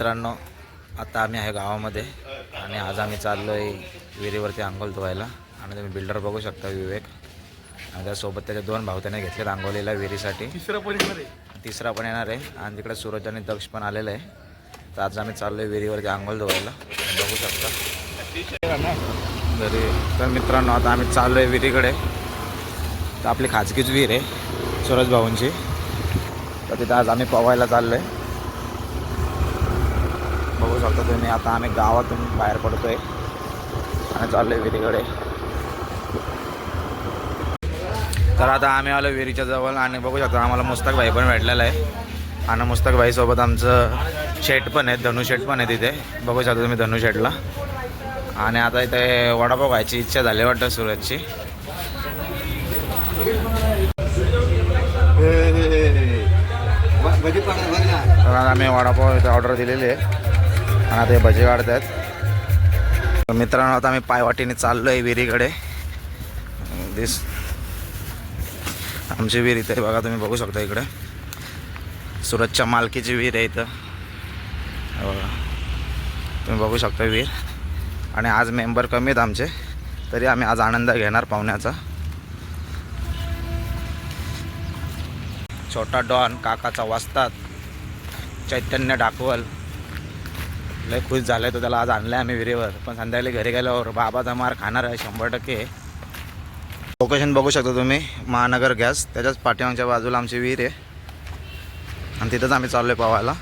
तर मित्रांनो आता आम्ही आहे गावामध्ये आणि आज आम्ही चाललो आहे विहिरीवरती आंघोल धुवायला. आणि तुम्ही बिल्डर बघू शकता विवेक. आणि त्यासोबत त्याचे दोन भाऊ त्याने घेतलेत आंघोलीला विहिरीसाठी. तिसरं पण येणार आहे. तिसरा पण येणार आहे. आणि तिकडे सूरज आणि दक्ष पण आलेलं आहे. तर आज आम्ही चाललो आहे विहिरीवरती आंघोल धुवायला. बघू शकता. घरी तर मित्रांनो आता आम्ही चाललो आहे विहिरीकडे. तर आपली खाजगीच विहीर आहे सूरज भाऊंची. तर तिथं आज आम्ही पवायला चाललो आहे बघू शकता तुम्ही आता आम्ही गावातून बाहेर पडतोय. आणि चाललो आहे विहिरीकडे. तर आता आम्ही आलो विहिरीच्या जवळ आणि बघू शकता आम्हाला मुस्तक भाई पण भेटलेला आहे. आणि मुस्तक भाईसोबत आमचं शेट पण आहे धनु शेट पण आहे तिथे बघू शकता तुम्ही धनु शेटला आणि आता इथे वडापाव खायची इच्छा झाली वाटतं सुरतची. तर आम्ही वडापाव इथे ऑर्डर दिलेली आहे. आणि आता हे भजे काढत आहेत मित्रांनो आता आम्ही पायवाटीने चाललो आहे विहिरीकडे. दिस आमची विहीर इथे बघा तुम्ही बघू शकता इकडे. सुरतच्या मालकीची विहीर आहे इथं. बघा तुम्ही बघू शकता विहीर. आणि आज मेंबर कमी आहेत आमचे. तरी आम्ही आज आनंद घेणार पाहुण्याचा. छोटा डॉन काकाचा वाजतात चैतन्य डाकवल. लय खुश झालं तर त्याला आज आणलं आम्ही विहिरीवर. पण संध्याकाळी घरी गेल्यावर बाबाचा मार खाणार आहे शंभर टक्के. लोकेशन बघू शकता तुम्ही महानगर गॅस. त्याच्याच पाठीमागच्या बाजूला आमची विहीर आहे. आणि तिथंच आम्ही चाललो आहे पवायला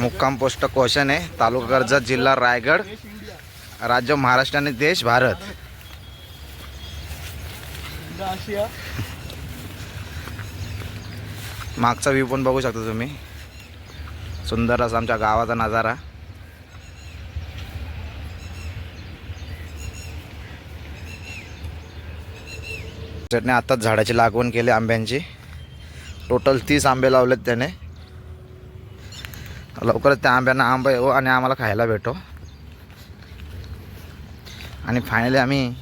मुक्काम पोस्ट क्वेश्चन आहे. तालुका कर्जत जिल्हा रायगड. राज्य महाराष्ट्र आणि देश भारत. आशिया मागचा व्ह्यू पण बघू शकता तुम्ही. सुंदर असा आमच्या गावाचा नजारा. त्याने आत्ताच झाडाची लागवण केली आंब्यांची. टोटल तीस आंबे लावलेत त्याने. लवकरच त्या आंब्यांना आंबा येऊ आणि आम्हाला खायला भेटो. आणि फायनली आम्ही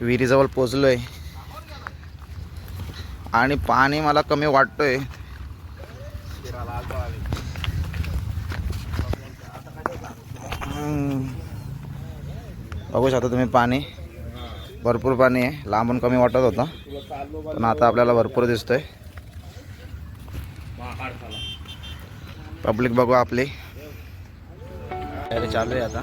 विहिरीजवळ पोचलो आहे आणि पाणी मला कमी वाटतोय. बघू शकता तुम्ही पाणी. भरपूर पाणी आहे. लांबून कमी वाटत होतं. पण आता आपल्याला भरपूर दिसतोय. पब्लिक बघू आपली. चालू आहे आता.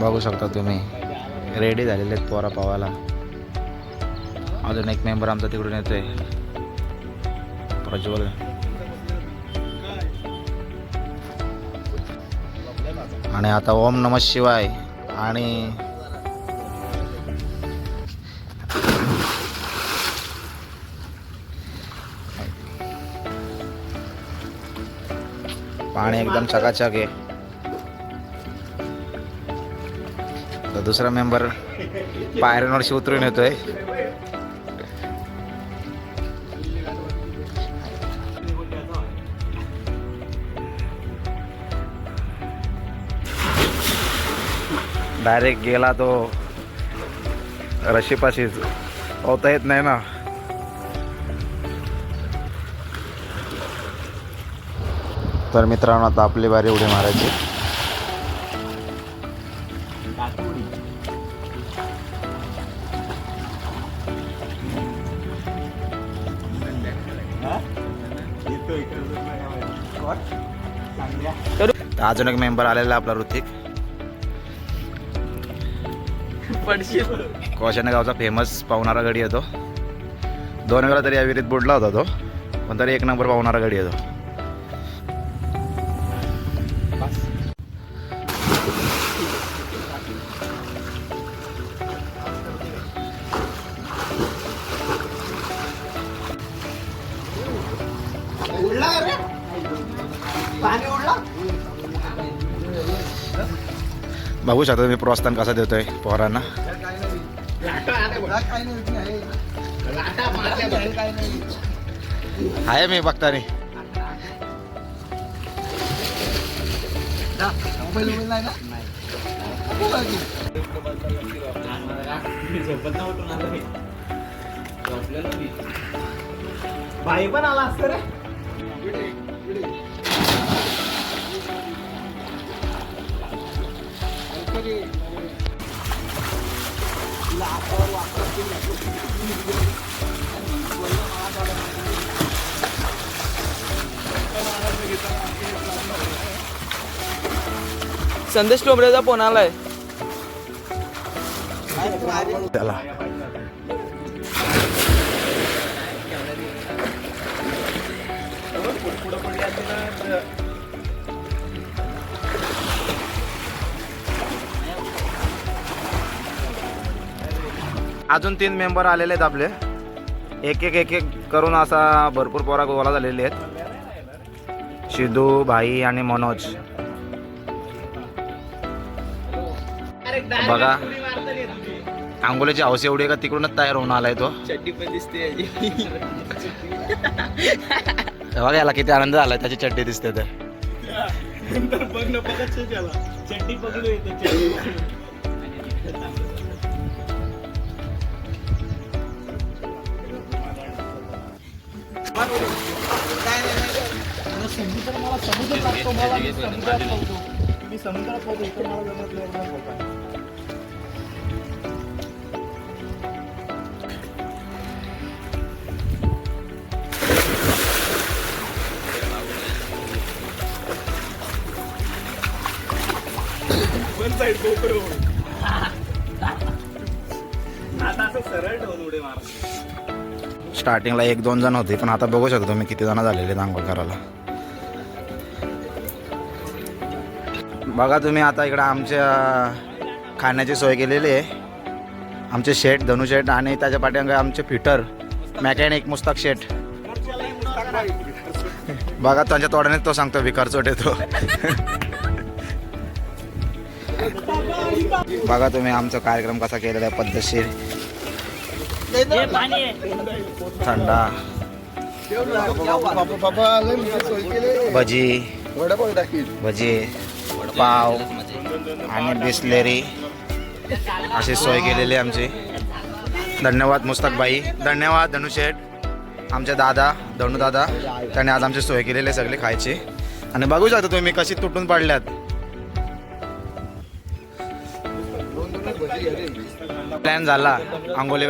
बघू शकता तुम्ही. रेडी झालेले आहेत पोरा पावाला अजून एक मेंबर आमचा तिकडून येतोय. प्रज्वल. आणि आता ओम नम शिवाय. आणि पाणी एकदम चकाचक आहे. तर दुसरा मेंबर पायऱ्यांवरशी उतरून येतोय. डायरेक्ट गेला तो. रशीपाशीच होता येत नाही ना. तर मित्रांनो आता आपली बारी उडी मारायची. तर अजून एक मेंबर आलेला आपला ऋतिक. पडशील गावचा फेमस पावणारा गडी येतो दोन वेळा तरी या विहिरीत बुडला होता तो पण तरी एक नंबर पावणारा गडी येतो बघू शकता तुम्ही प्रोत्साहन कसा देतोय पोरांना आहे. मी नाही ना? बाई पण आला असत रे. संदेश टोबरेचा फोन आलाय. त्याला अजून तीन मेंबर आलेले आहेत आपले. एक एक एक एक करून असा भरपूर पोरा गोळा झालेले आहेत. शिदू भाई आणि मनोज. बघा. आंघोळीची हौस एवढी का तिकडूनच तयार होऊन आलाय तो. चड्डी पण दिसते याची. बघा याला किती आनंद झालाय त्याची चड्डी दिसते तर. बघ ना बघत त्याला चड्डी समुद्र मला समुद्र लागतो मला मी समुद्रात पोहतो मी समुद्रात पोहतो इथं मला जमत नाही एवढं पोहता. स्टार्टिंगला एक दोन जण होते पण आता बघू शकतो मी किती जण झालेले आहेत आंघोळ करायला बघा तुम्ही आता इकडं आमच्या खाण्याची सोय केलेली आहे. आमचे शेठ धनु शेठ आणि त्याच्या पाठीमागे आमचे फिटर मॅकॅनिक मुस्ताक शेठ. बघा त्यांच्या तोड्याने तो सांगतो विकार चोट येतो. बघा तुम्ही आमचा कार्यक्रम कसा केलेला आहे पद्धतशीर. थंडा. भजी. भजी पाव आणि बिस्लेरी. अशी सोय केलेली आहे आमची. धन्यवाद मुस्ताकबाई. धन्यवाद धनुशेठ आमचे दादा धनु दादा. त्याने आज आमची सोय केलेली आहे सगळी खायची. आणि बघू शकता तुम्ही कशी तुटून पडल्यात. प्लॅन झाला आंघोली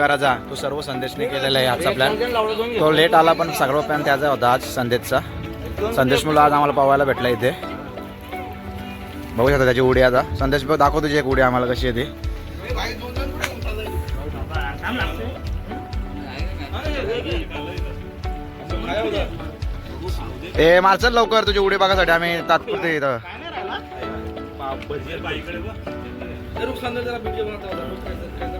तो सर्व संदेशने केलेला आहे आजचा प्लॅन. तो लेट आला पण सगळं प्लॅन त्याचा होता आज संदेशचा. संदेश मुलं आज आम्हाला पवायला भेटला इथे. बघू शकता त्याची उडी आता. संदेश दाखव तुझी एक उडी आम्हाला कशी येते ए मारचल लवकर तुझी उडी बघासाठी आम्ही तात्पुरते इथं.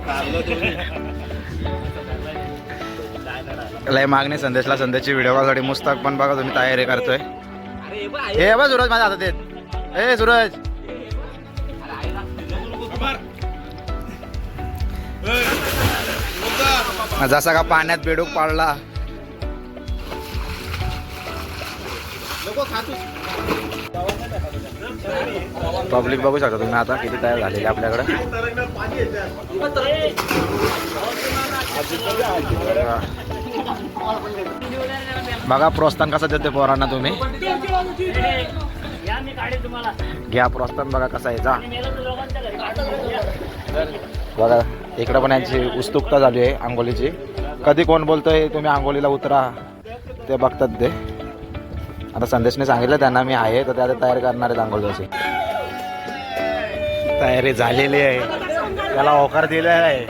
लय मागणी संदेशला संदेशची व्हिडिओ कॉलसाठी मुस्तक पण बघा तुम्ही तयारी करतोय. हे बघ सूरज माझ्या हातात येत. ए सूरज. जसा का पाण्यात बेडूक पाडला. पब्लिक बघू शकता तुम्ही आता किती तयार झालेली आहे आपल्याकडे. बघा प्रोत्साहन कसं देते पोरांना तुम्ही. घ्या प्रोत्साहन बघा कसा जा. बघा इकडं पण यांची उत्सुकता झाली आहे आंघोलीची कधी कोण बोलतोय तुम्ही आंघोलीला उतरा. ते बघतात ते. आता संदेशने सांगितलं त्यांना मी आहे तर ते आता तयार करणार आहेत आंघोलीची तयारी झालेली आहे. त्याला होकार दिले आहे.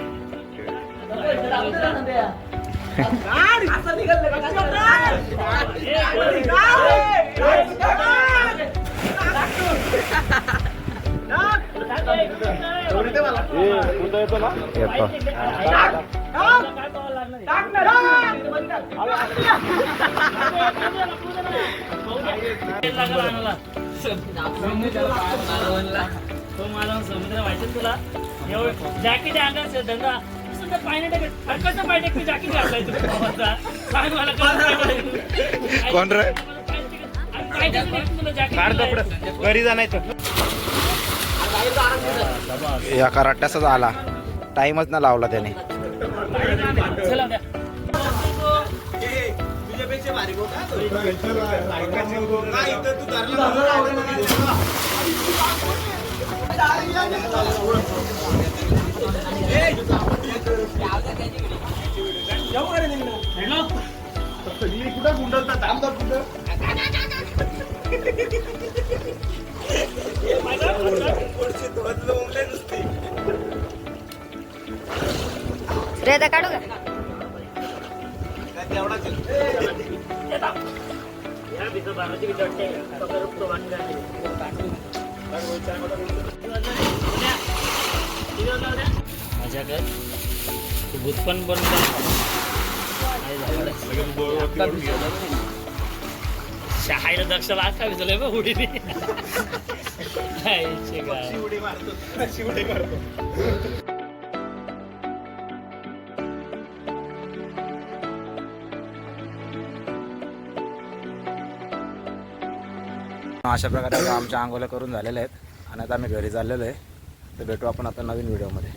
येतो तो मला समुद्र तुला एवढं जॅकेट धंदा? कोण रे? घरी जाण्याचं या कराट्याचाच आला टाईमच ना लावला त्याने हॅलो कुठं कुठं रेदा काढू का या बाराची भीती पण बनवता शहायला दक्ष लागता विचारलंय बघ उडी काय उडी मारतो. अशी उडी मारतो. अशा प्रकारे आता आमच्या आंघोळ्या करून झालेल्या आहेत. आणि आता आम्ही घरी चाललेलो आहे. तर भेटू आपण आता नवीन व्हिडिओमध्ये.